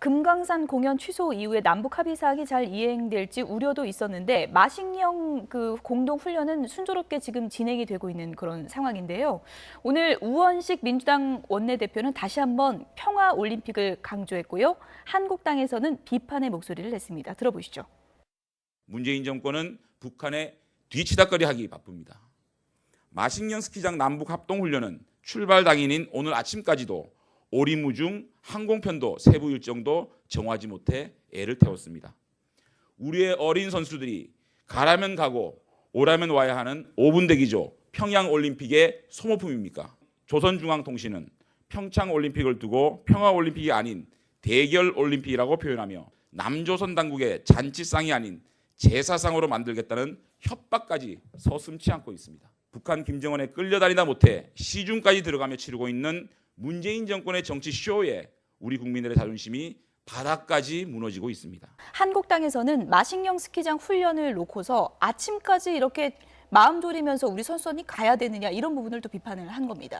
금강산 공연 취소 이후에 남북 합의 사항이 잘 이행될지 우려도 있었는데 마식령 그 공동 훈련은 순조롭게 지금 진행이 되고 있는 그런 상황인데요. 오늘 우원식 민주당 원내대표는 다시 한번 평화 올림픽을 강조했고요. 한국당에서는 비판의 목소리를 냈습니다. 들어보시죠. 문재인 정권은 북한에 뒤치다거리하기 바쁩니다. 마식령 스키장 남북 합동 훈련은 출발 당일인 오늘 아침까지도 오리무중 항공편도 세부 일정도 정하지 못해 애를 태웠습니다. 우리의 어린 선수들이 가라면 가고 오라면 와야 하는 5분 대기조 평양 올림픽의 소모품입니까? 조선중앙통신은 평창 올림픽을 두고 평화 올림픽이 아닌 대결 올림픽이라고 표현하며 남조선 당국의 잔치상이 아닌 제사상으로 만들겠다는 협박까지 서슴치 않고 있습니다. 북한 김정은에 끌려다니다 못해 시중까지 들어가며 치르고 있는 문재인 정권의 정치 쇼에 우리 국민들의 자존심이 바닥까지 무너지고 있습니다. 한국당에서는 마식령 스키장 훈련을 놓고서 아침까지 이렇게 마음 졸이면서 우리 선수단이 가야 되느냐 이런 부분을 또 비판을 한 겁니다.